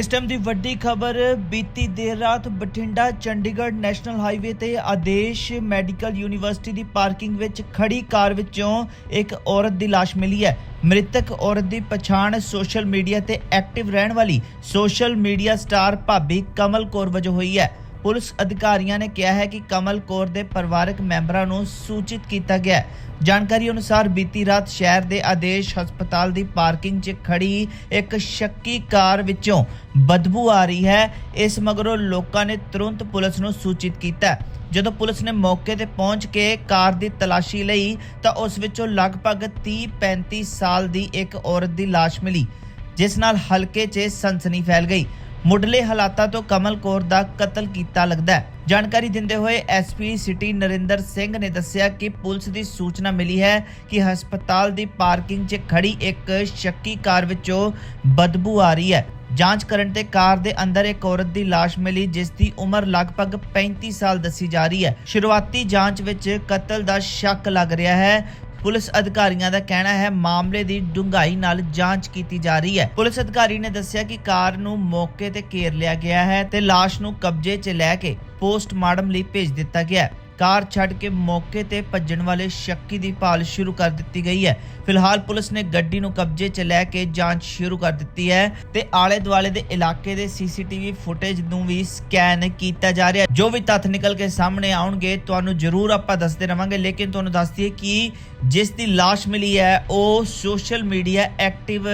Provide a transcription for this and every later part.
ਇਸ ਟਾਈਮ ਦੀ ਵੱਡੀ ਖਬਰ ਬੀਤੀ ਦੇਰ ਰਾਤ ਬਠਿੰਡਾ ਚੰਡੀਗੜ੍ਹ ਨੈਸ਼ਨਲ ਹਾਈਵੇ ਤੇ ਆਦੇਸ਼ ਮੈਡੀਕਲ ਯੂਨੀਵਰਸਿਟੀ ਦੀ ਪਾਰਕਿੰਗ ਵਿੱਚ ਖੜੀ ਕਾਰ ਵਿੱਚੋਂ ਇੱਕ ਔਰਤ ਦੀ ਲਾਸ਼ ਮਿਲੀ ਹੈ। ਮ੍ਰਿਤਕ ਔਰਤ ਦੀ ਪਛਾਣ ਸੋਸ਼ਲ ਮੀਡੀਆ ਤੇ ਐਕਟਿਵ ਰਹਿਣ ਵਾਲੀ ਸੋਸ਼ਲ ਮੀਡੀਆ ਸਟਾਰ ਭਾਬੀ ਕਮਲ ਕੌਰ ਵਜੋਂ ਹੋਈ ਹੈ। ਪੁਲਿਸ ਅਧਿਕਾਰੀਆਂ ਨੇ ਕਿਹਾ ਹੈ ਕਿ ਕਮਲ ਕੌਰ ਦੇ ਪਰਿਵਾਰਕ ਮੈਂਬਰਾਂ ਨੂੰ ਸੂਚਿਤ ਕੀਤਾ ਗਿਆ ਹੈ। ਜਾਣਕਾਰੀ ਅਨੁਸਾਰ ਬੀਤੀ ਰਾਤ ਸ਼ਹਿਰ ਦੇ ਆਦੇਸ਼ ਹਸਪਤਾਲ ਦੀ ਪਾਰਕਿੰਗ 'ਚ ਖੜੀ ਇੱਕ ਸ਼ੱਕੀ ਕਾਰ ਵਿੱਚੋਂ ਬਦਬੂ ਆ ਰਹੀ ਹੈ। ਇਸ ਮਗਰੋਂ ਲੋਕਾਂ ਨੇ ਤੁਰੰਤ ਪੁਲਿਸ ਨੂੰ ਸੂਚਿਤ ਕੀਤਾ ਜਦੋਂ ਪੁਲਿਸ ਨੇ ਮੌਕੇ ਤੇ ਪਹੁੰਚ ਕੇ ਕਾਰ ਦੀ ਤਲਾਸ਼ੀ ਲਈ, ਤਾਂ ਉਸ ਵਿੱਚੋਂ ਲਗਭਗ 30-35 ਸਾਲ ਦੀ ਇੱਕ ਔਰਤ ਦੀ ਲਾਸ਼ ਮਿਲੀ, ਜਿਸ ਨਾਲ ਹਲਕੇ 'ਚ ਸਨਸਨੀ ਫੈਲ ਗਈ। ਮੁੱਢਲੇ ਹਾਲਾਤਾਂ ਤੋਂ ਕਮਲ ਕੌਰ ਦਾ ਕਤਲ ਕੀਤਾ ਲੱਗਦਾ ਹੈ। ਜਾਣਕਾਰੀ ਦਿੰਦੇ ਹੋਏ ਐਸਪੀ ਸਿਟੀ ਨਰਿੰਦਰ ਸਿੰਘ ਨੇ ਦੱਸਿਆ ਕਿ ਪੁਲਿਸ ਦੀ ਸੂਚਨਾ ਮਿਲੀ ਹੈ ਕਿ ਹਸਪਤਾਲ ਦੀ ਪਾਰਕਿੰਗ 'ਚ ਖੜੀ ਇੱਕ ਸ਼ੱਕੀ ਕਾਰ ਵਿੱਚੋਂ ਬਦਬੂ ਆ ਰਹੀ ਹੈ। ਜਾਂਚ ਕਰਨ ਤੇ ਕਾਰ ਦੇ ਅੰਦਰ ਇੱਕ ਔਰਤ ਦੀ ਲਾਸ਼ ਮਿਲੀ, ਜਿਸ ਦੀ ਉਮਰ ਲਗਭਗ 35 ਸਾਲ ਦੱਸੀ ਜਾ ਰਹੀ ਹੈ। ਸ਼ੁਰੂਆਤੀ ਜਾਂਚ ਵਿੱਚ ਕਤਲ ਦਾ ਸ਼ੱਕ ਲੱਗ ਰਿਹਾ ਹੈ। ਪੁਲਿਸ ਅਧਿਕਾਰੀਆਂ ਦਾ ਕਹਿਣਾ ਹੈ ਮਾਮਲੇ ਦੀ ਡੂੰਘਾਈ ਨਾਲ ਜਾਂਚ ਕੀਤੀ ਜਾ ਰਹੀ ਹੈ। ਪੁਲਿਸ ਅਧਿਕਾਰੀ ਨੇ ਦੱਸਿਆ ਕਿ ਕਾਰ ਨੂੰ ਮੌਕੇ ਤੇ ਘੇਰ ਲਿਆ ਗਿਆ ਹੈ ਤੇ ਲਾਸ਼ ਨੂੰ ਕਬਜ਼ੇ 'ਚ ਲੈ ਕੇ ਪੋਸਟਮਾਰਟਮ ਲਈ ਭੇਜ ਦਿੱਤਾ ਗਿਆ ਹੈ। ਕਾਰ ਛੱਡ ਕੇ ਮੌਕੇ ਤੇ ਭੱਜਣ ਵਾਲੇ ਸ਼ੱਕੀ ਦੀ ਭਾਲ ਸ਼ੁਰੂ ਕਰ ਦਿੱਤੀ ਗਈ ਹੈ। ਫਿਲਹਾਲ ਪੁਲਿਸ ਨੇ ਗੱਡੀ ਨੂੰ ਕਬਜ਼ੇ 'ਚ ਲੈ ਕੇ ਜਾਂਚ ਸ਼ੁਰੂ ਕਰ ਦਿੱਤੀ ਹੈ ਤੇ ਆਲੇ ਦੁਆਲੇ ਦੇ ਇਲਾਕੇ ਦੇ ਸੀਸੀਟੀਵੀ ਫੁਟੇਜ ਨੂੰ ਵੀ ਸਕੈਨ ਕੀਤਾ ਜਾ ਰਿਹਾ ਜੋ ਵੀ ਤੱਥ ਨਿਕਲ ਕੇ ਸਾਹਮਣੇ ਆਉਣਗੇ, ਤੁਹਾਨੂੰ ਜ਼ਰੂਰ ਆਪਾਂ ਦੱਸਦੇ ਰਵਾਂਗੇ, ਲੇਕਿਨ ਤੁਹਾਨੂੰ ਦੱਸ ਦਈਏ ਕਿ ਜਿਸ ਦੀ ਲਾਸ਼ ਮਿਲੀ ਹੈ, ਉਹ ਸੋਸ਼ਲ ਮੀਡੀਆ ਐਕਟਿਵ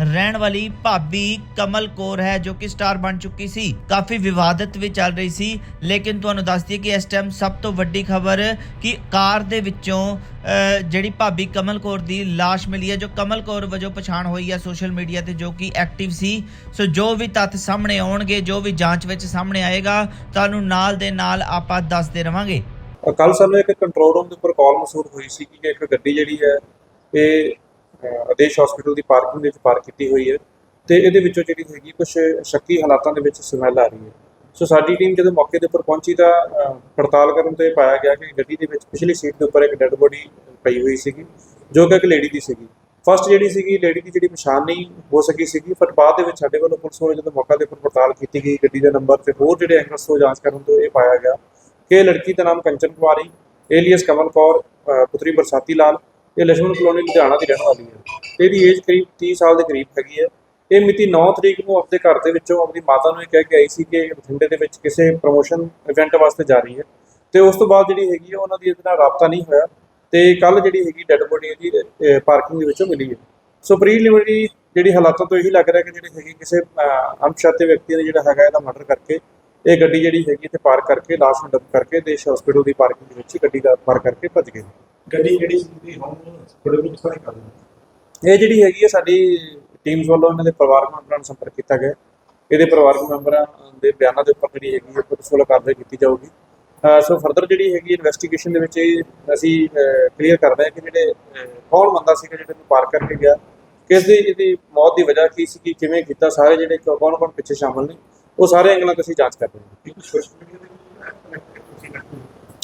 ਰਹਿਣ ਵਾਲੀ ਭਾਬੀ ਕਮਲ ਕੌਰ ਹੈ, ਜੋ ਕਿ ਸਟਾਰ ਬਣ ਚੁੱਕੀ ਸੀ। ਕਾਫੀ ਵਿਵਾਦਤ ਵੀ ਚੱਲ ਰਹੀ ਸੀ, ਲੇਕਿਨ ਤੁਹਾਨੂੰ ਦੱਸ ਦਈਏ ਕਿ ਇਸ ਟਾਈਮ ਸਭ ਤੋਂ ਵੱਡੀ ਖਬਰ ਕਿ ਕਾਰ ਦੇ ਵਿੱਚੋਂ ਅਹ, ਜਿਹੜੀ ਭਾਬੀ ਕਮਲ ਕੌਰ ਦੀ ਲਾਸ਼ ਮਿਲੀ ਹੈ ਜੋ ਕਮਲ ਕੌਰ ਵਜੋਂ ਪਛਾਣ ਹੋਈ ਹੈ ਸੋਸ਼ਲ ਮੀਡੀਆ ਤੇ ਜੋ ਕਿ ਐਕਟਿਵ ਸੀ। ਸੋ ਜੋ ਵੀ ਤੱਥ ਸਾਹਮਣੇ ਆਉਣਗੇ ਜੋ ਵੀ ਜਾਂਚ ਵਿੱਚ ਸਾਹਮਣੇ ਆਏਗਾ ਤੁਹਾਨੂੰ ਨਾਲ ਦੇ ਨਾਲ ਆਪਾਂ ਦੱਸਦੇ ਰਵਾਂਗੇ। ਕੱਲ ਸਾਨੂੰ ਇੱਕ ਕੰਟਰੋਲ ਰੂਮ ਦੇ ਉੱਪਰ ਕਾਲ ਮਸੂਲ ਹੋਈ ਸੀ ਕਿ ਇੱਕ ਗੱਡੀ ਜਿਹੜੀ ਹੈ ਇਹ ਅਹ, ਆਦੇਸ਼ ਹਸਪੀਟਲ ਦੀ ਪਾਰਕਿੰਗ ਵਿੱਚ ਪਾਰਕ ਕੀਤੀ ਹੋਈ ਹੈ ਤੇ ਇਹਦੇ ਵਿੱਚੋਂ ਜਿਹੜੀ ਹੈਗੀ ਕੁਝ ਸ਼ੱਕੀ ਹਾਲਾਤਾਂ ਦੇ ਵਿੱਚ ਸਮੈਲ ਆ ਰਹੀ ਹੈ। ਸੋ ਸਾਡੀ ਟੀਮ ਜਦੋਂ ਮੌਕੇ ਦੇ ਉੱਪਰ ਪਹੁੰਚੀ ਤਾਂ ਪੜਤਾਲ ਕਰਨ ਤੇ ਪਾਇਆ ਗਿਆ ਕਿ ਗੱਡੀ ਦੇ ਵਿੱਚ ਪਿਛਲੀ ਸੀਟ ਦੇ ਉੱਪਰ ਇੱਕ ਡੈੱਡ ਬੋਡੀ ਪਈ ਹੋਈ ਸੀਗੀ, ਜੋ ਕਿ ਇੱਕ ਲੇਡੀ ਦੀ ਸੀਗੀ। ਫਸਟ ਜਿਹੜੀ ਸੀਗੀ ਲੇਡੀ ਦੀ ਜਿਹੜੀ ਪਛਾਣ ਨਹੀਂ ਹੋ ਸਕੀ ਸੀਗੀ ਪਰ ਬਾਅਦ ਦੇ ਵਿੱਚ ਸਾਡੇ ਵੱਲੋਂ ਪੁਲਿਸ ਵੱਲੋਂ ਜਦੋਂ ਮੌਕਾ ਦੇ ਉੱਪਰ ਪੜਤਾਲ ਕੀਤੀ ਗਈ ਗੱਡੀ ਦੇ ਨੰਬਰ ਤੇ ਹੋਰ ਜਿਹੜੇ ਐਂਗਲਸ ਤੋਂ ਜਾਂਚ ਕਰਨ ਤੋਂ ਇਹ ਪਾਇਆ ਗਿਆ ਕਿ ਇਹ ਲੜਕੀ ਦਾ ਨਾਮ ਕੰਚਨ ਕੁਮਾਰੀ ਏਲੀਅਸ ਕਮਲ ਕੌਰ ਪੁੱਤਰੀ ਬਰਸਾਤੀ ਲਾਲ, ਇਹ ਲక్ష్మణ ਕਲੋਨੀ ਲੁਧਿਆਣਾ ਦੀ ਰਹਿਣ ਵਾਲੀ ਹੈ। ਇਹਦੀ ਏਜ ਕਰੀਬ 30 ਸਾਲ ਦੇ ਕਰੀਬ ਹੈਗੀ ਹੈ। ਇਹ ਮਿਤੀ 9 ਤਰੀਕ ਨੂੰ ਆਪਣੇ ਘਰ ਦੇ ਵਿੱਚੋਂ ਆਪਣੀ ਮਾਤਾ ਨੂੰ ਇਹ ਕਹਿ ਕੇ ਆਈ ਸੀ ਕਿ ਬਠਿੰਡੇ ਦੇ ਵਿੱਚ ਕਿਸੇ ਪ੍ਰੋਮੋਸ਼ਨ ਇਵੈਂਟ ਵਾਸਤੇ ਜਾ ਰਹੀ ਹੈ। ਤੇ ਉਸ ਤੋਂ ਬਾਅਦ ਜਿਹੜੀ ਹੈਗੀ ਉਹਨਾਂ ਦੀ ਇਹਦੇ ਨਾਲ ਰਾਬਤਾ ਨਹੀਂ ਹੋਇਆ। ਤੇ ਕੱਲ ਜਿਹੜੀ ਹੈਗੀ ਡੈੱਡ ਬੋਡੀ ਇਹਦੀ ਪਾਰਕਿੰਗ ਦੇ ਵਿੱਚੋਂ ਮਿਲੀ ਹੈ। ਸੋ ਪ੍ਰੀਲਿਮਿਨਰੀ ਜਿਹੜੀ ਹਾਲਾਤਾਂ ਤੋਂ ਇਹੀ ਲੱਗ ਰਿਹਾ ਕਿ ਜਿਹੜੀ ਹੈਗੀ ਕਿਸੇ ਅਣਪਛਾਤੇ ਵਿਅਕਤੀ ਨੇ ਜਿਹੜਾ ਹੈਗਾ ਇਹਦਾ ਮਰਡਰ ਕਰਕੇ ਇਹ ਗੱਡੀ ਜਿਹੜੀ ਹੈਗੀ ਇੱਥੇ ਪਾਰਕ ਕਰਕੇ ਲਾਸ਼ ਨੂੰ ਡੰਪ ਕਰਕੇ ਦੇਸ਼ ਹਸਪੀਟਲ ਦੀ ਪਾਰਕਿੰਗ ਦੇ ਵਿੱਚ ਗੱਡੀ ਦਾ ਪਾਰਕ ਕਰਕੇ ਭੱਜ ਗਏ। ਗੱਡੀ ਜਿਹੜੀ ਸੀ ਹੋਮ ਥੋੜੇ ਵੀ ਕਿਥੋਂ ਕਰ ਇਹ ਜਿਹੜੀ ਹੈਗੀ ਹੈ ਸਾਡੀ ਟੀਮਸ ਵੱਲੋਂ ਇਹਨਾਂ ਦੇ ਪਰਿਵਾਰਕ ਮੈਂਬਰਾਂ ਨਾਲ ਸੰਪਰਕ ਕੀਤਾ ਗਿਆ। ਇਹਦੇ ਪਰਿਵਾਰਕ ਮੈਂਬਰਾਂ ਦੇ ਬਿਆਨਾਂ ਦੇ ਉੱਪਰ ਜਿਹੜੀ ਹੈਗੀ ਹੈ ਪੁਲਿਸ ਕਾਰਵਾਈ ਕੀਤੀ ਜਾਊਗੀ। ਸੋ ਫਰਦਰ ਜਿਹੜੀ ਹੈਗੀ ਇਨਵੈਸਟੀਗੇਸ਼ਨ ਦੇ ਵਿੱਚ ਅਸੀਂ ਕਲੀਅਰ ਕਰਦੇ ਹਾਂ ਕਿ ਜਿਹੜੇ ਕੌਣ ਬੰਦਾ ਸੀਗਾ ਜਿਹੜੇ ਨੂੰ ਪਾਰ ਕਰਕੇ ਗਿਆ। ਕਿਸ ਦੀ ਇਹਦੀ ਮੌਤ ਦੀ ਵਜ੍ਹਾ ਕੀ ਸੀ ਕਿਵੇਂ ਕੀਤਾ ਸਾਰੇ ਜਿਹੜੇ ਕੌਣ ਕੌਣ ਪਿੱਛੇ ਸ਼ਾਮਲ ਨੇ ਉਹ ਸਾਰੇ ਐਂਗਲਾਂ ਤੋਂ ਅਸੀਂ ਜਾਂਚ ਕਰ ਰਹੇ ਹਾਂ।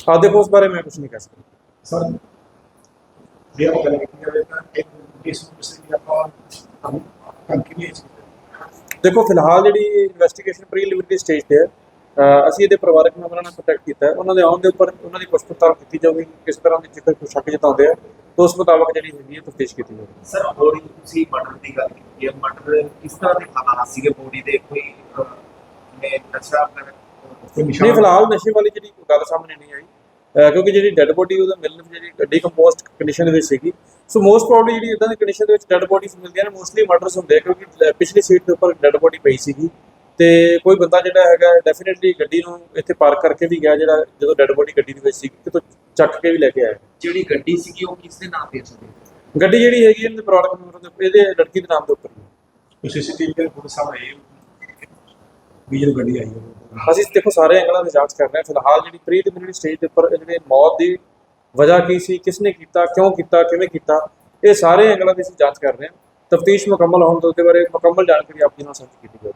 ਆਦੇ ਉਸ ਬਾਰੇ ਮੈਂ ਕੁਝ ਨਹੀਂ ਕਹਿ ਸਕਦਾ। ਸਰ ਜੇ ਆਪਾਂ ਗੱਲ ਕੀਤੀ ਜਾਵੇ ਤਾਂ ਇੱਕ ਨੂੰ ਕਿਸੇ ਦੀ ਆਪਾਂ ਦੇਖੋ ਫਿਲਹਾਲ ਜਿਹੜੀ ਇਨਵੈਸਟੀਗੇਸ਼ਨ ਪ੍ਰੀਲਿਮਿਨਰੀ ਸਟੇਜ ਤੇ ਹੈ ਅਸੀਂ ਇਹਦੇ ਪਰਿਵਾਰਕ ਮੈਂਬਰਾਂ ਨਾਲ ਕੰਟੈਕਟ ਕੀਤਾ ਉਹਨਾਂ ਦੇ ਆਉਣ ਦੇ ਉੱਪਰ ਉਹਨਾਂ ਦੀ ਪੁੱਛ ਪੜਤਾਲ ਕੀਤੀ ਜਾਊਗੀ ਕਿਸ ਤਰ੍ਹਾਂ ਦੀ ਜੇਕਰ ਕੋਈ ਸ਼ੱਕ ਜਤਾਉਂਦੇ ਆ। ਤਾਂ ਉਸ ਮੁਤਾਬਕ ਜਿਹੜੀ ਹੈਗੀ ਹੈ ਤਫਤੀਸ਼ ਕੀਤੀ ਜਾਊਗੀ। ਸਰ ਬੋਡੀ ਤੁਸੀਂ ਮਰਡਰ ਦੀ ਗੱਲ ਕੀਤੀ ਹੈ। ਮਰਡਰ ਕਿਸ ਤਰ੍ਹਾਂ ਦੇ ਹਾਲਾਤ ਸੀਗੇ? ਬੋਡੀ ਦੇ ਕੋਈ ਨੇ ਨਸ਼ਾ ਨਹੀਂ ਫਿਲਹਾਲ ਨਸ਼ੇ ਵਾਲੀ ਜਿਹੜੀ ਗੱਲ ਸਾਹਮਣੇ ਨਹੀਂ ਆਈ। ਕਿਉਂਕਿ ਜਿਹੜੀ ਡੈੱਡ ਬੋਡੀ ਉਹਦਾ ਮਿਲਣ ਜਿਹੜੀ ਡੀਕੰਪੋਸਟ ਕੰਡੀਸ਼ਨ ਦੇ ਵਿੱਚ ਸੀਗੀ ਸੋ ਮੋਸਟ ਪ੍ਰੋਬਬਲੀ ਜਿਹੜੀ ਇਦਾਂ ਦੀ ਕੰਡੀਸ਼ਨ ਦੇ ਵਿੱਚ ਡੈੱਡ ਬੋਡੀਜ਼ ਮਿਲਦੀਆਂ ਨੇ ਮੋਸਟਲੀ ਮਰਡਰਸ ਹੁੰਦੇ ਆ ਕਿਉਂਕਿ ਪਿਛਲੀ ਸੀਟ ਦੇ ਉੱਪਰ ਡੈੱਡ ਬੋਡੀ ਪਈ ਸੀਗੀ। ਤੇ ਕੋਈ ਬੰਦਾ ਜਿਹੜਾ ਹੈਗਾ ਡੈਫੀਨਿਟਲੀ ਗੱਡੀ ਨੂੰ ਇੱਥੇ ਪਾਰਕ ਕਰਕੇ ਵੀ ਗਿਆ ਜਿਹੜਾ ਜਦੋਂ ਡੈੱਡ ਬੋਡੀ ਗੱਡੀ ਦੇ ਵਿੱਚ ਸੀ ਕਿਤੋਂ ਚੱਕ ਕੇ ਵੀ ਲੈ ਕੇ ਆਇਆ। ਜਿਹੜੀ ਗੱਡੀ ਸੀਗੀ ਉਹ ਕਿਸ ਦੇ ਨਾਮ ਤੇ ਸੀ ਗੱਡੀ ਜਿਹੜੀ ਹੈਗੀ ਇਹਦੇ ਪ੍ਰੋਡਕਟ ਨੰਬਰ ਦੇ ਇਹਦੇ ਲੜਕੀ ਦੇ ਨਾਮ ਦੇ ਉੱਪਰ। ਹੈ। ਸੀਸੀਟੀਵੀ ਦੇ ਫੋਟੋ ਸਾਹਮਣੇ ਵੀ ਜਦੋਂ ਗੱਡੀ ਆਈ ਹੈ। ਅਸੀਂ ਦੇਖੋ ਸਾਰੇ ਐਂਗਲਾਂ ਦੀ ਜਾਂਚ ਕਰ ਰਹੇ ਹਾਂ। ਫਿਲਹਾਲ ਜਿਹੜੀ ਪ੍ਰੀਲਿਮਿਨਰੀ ਸਟੇਜ ਦੇ ਉੱਪਰ ਜਿਹੜੇ ਮੌਤ ਦੀ ਵਜ੍ਹਾ ਕੀ ਸੀ, ਕਿਸਨੇ ਕੀਤਾ, ਕਿਉਂ ਕੀਤਾ, ਕਿਵੇਂ ਕੀਤਾ, ਇਹ ਸਾਰੇ ਐਂਗਲਾਂ ਦੀ ਅਸੀਂ ਜਾਂਚ ਕਰ ਰਹੇ ਹਾਂ। ਤਫਤੀਸ਼ ਮੁਕੰਮਲ ਹੋਣ ਤੋਂ ਉਹਦੇ ਬਾਰੇ ਮੁਕੰਮਲ ਜਾਣਕਾਰੀ ਆਪਣੀ ਨਾਲ ਸਾਂਝੀ ਕੀਤੀ ਜਾਵੇਗੀ